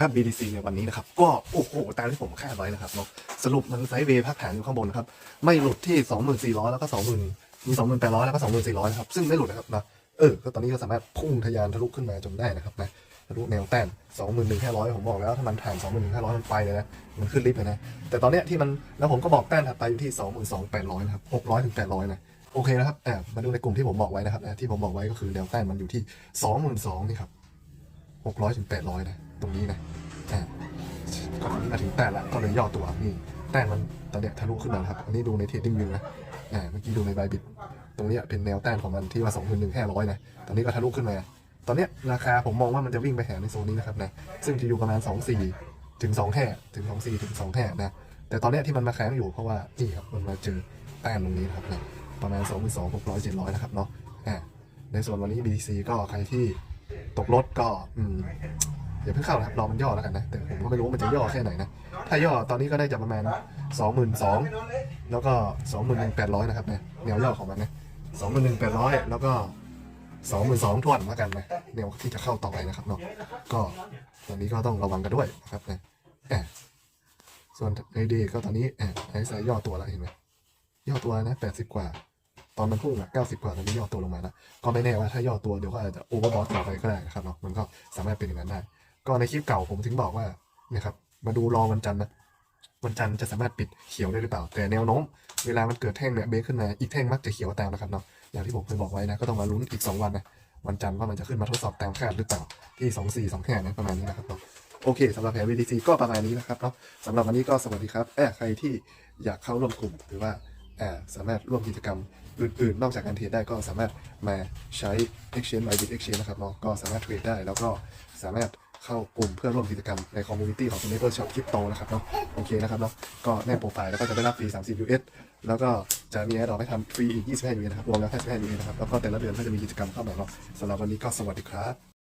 ภาพ BTC ในวันนี้นะครับ ก็โอ้โหตามที่ผมคาดไว้นะครับเนาะสรุปมันไซด์เวย์พักฐานอยู่ข้างบนนะครับ ไม่หลุดที่ 2400 แล้วก็ 20,000 มี 2800 แล้วก็ 2400นะครับ ซึ่งไม่หลุดนะครับนะเออ ก็ตอนนี้ก็สามารถพุ่งทะยานทะลุขึ้นมาจนได้นะครับนะทะลุแนวแต้ม21,500 ผมบอกแล้ว ถ้ามันผ่าน 21,500 มันไปเลยนะ มันขึ้นลิฟต์เลยนะ แต่ตอนเนี้ยที่มัน แล้วผมก็บอกแต้มถัดไปอยู่ที่ 22,800 นะครับ 600ถึง800 นะโอเคนะครับอ่ามาดูในกลุ่มที่ผมบอกไว้นะครับนะที่ผมบอกไว้ก็คือแนวแต้มมันอยู่ที่ 22,000นี่ครับ600ถึง800นะตรงนี้นะ อ่ก่อนนี้มาถึงแต้มละก็เลยย่อตัวนี่แต้มมันตอนเนี้ยทะลุขึ้นมาแล้วครับ อันนี้ดูในเทรดดิ้งวิวนะอ่าเมื่อกี้ดูในไบบิดตรงเนี้ยเป็นแนวแต้มของมันที่ว่า21,500นะ ตอนนี้ก็ทะลุขึ้นมา ตอนเนี้ยราคาผมมองว่ามันจะวิ่งไปหาในโซนนี้นะครับนะ ซึ่งจะอยู่ประมาณ 24 ถึง2แห่ถึง 24 ถึง2แห่นะ แต่ตอนเนี้ยที่มันมาแข็งอยู่เพราะว่านี่ครับมันมาเจอแต้มตรงนี้นะครับนะประมาณ 22,600 700 นะครับเนาะ อ่า ในส่วนวันนี้ BTC ก็ใครที่ตกรถก็อืม อย่าเพิ่งเข้านะครับรอมันย่อแล้วกันนะแต่ผมก็ไม่รู้ว่ามันจะย่อแค่ไหนนะถ้าย่อตอนนี้ก็ได้จะประมาณ 22,000แล้วก็ 21,800นะครับเนะแนวย่อของมันนะ21,800แล้วก็22,000ทวนแล้วกันนะแนวที่จะเข้าต่อไปนะครับเนาะก็ตอนนี้ก็ต้องระวังกันด้วยนะครับนะแอบส่วนในเดก็ตอนนี้แอบไอ้สายย่อตัวแล้วเห็นไหมย่อตัวนะ80กว่า ตอนมันพุ่งอะ90กว่าตอนนี้ย่อตัวลงมาแล้วก็ไม่แน่ว่าถ้าย่อตัวเดี๋ยวก็อาจจะโอเวอร์บอทต่อไปก็ได้นะครับเนาะมันก็สามารถเป็นอย่างนั้นได้ ก็ในคลิปเก่าผมถึงบอกว่านี่ยครับ มาดูรอวันจันทร์นะวันจันทร์จะสามารถปิดเขียวได้หรือเปล่า แต่แนวโน้ม เวลามันเกิดแท่งเนี่ยเบรกขึ้นมาอีกแท่งมักจะเขียวตามนะครับเนาะอย่างที่ผมเคยบอกไว้นะก็ต้องมาลุ้นอีก 2 วันนะวันจันทร์ว่ามันจะขึ้นมาทดสอบตามคาดหรือเปล่าที่2 4 2แค่นะประมาณนี้นะครับเนาะโอเคสำหรับแผน VTC ก็ประมาณนี้นะครับเนาะสำหรับวันนี้ก็สวัสดีครับแอบใครที่อยากเข้าร่วมกลุ่มหรือว่าแอบสามารถร่วมกิจกรรมอื่นๆ นอกจากการเทรดได้ก็สามารถมาใช้ Exchange by Bit Exchange นะครับเนาะก็สามารถเทรดได้แล้วก็สามารถ เข้ากลุ่มเพื่อร่วมกิจกรรมในคอมมูนิตี้ของ n e t w o r Shop Crypto นะครับเนาะโอเคนะครับเนาะก็แนบโปรไฟล์แล้วก็จะได้รับฟรี 30 US แล้วก็จะมีแอดออกให้ทำฟรีอีก 25 US นะครับรวมแล้ว55 US นะครับแล้วก็แต่ละเดือนก็จะมีกิจกรรมเข้ามาเนาะสำหรับวันนี้ก็สวัสดีครับ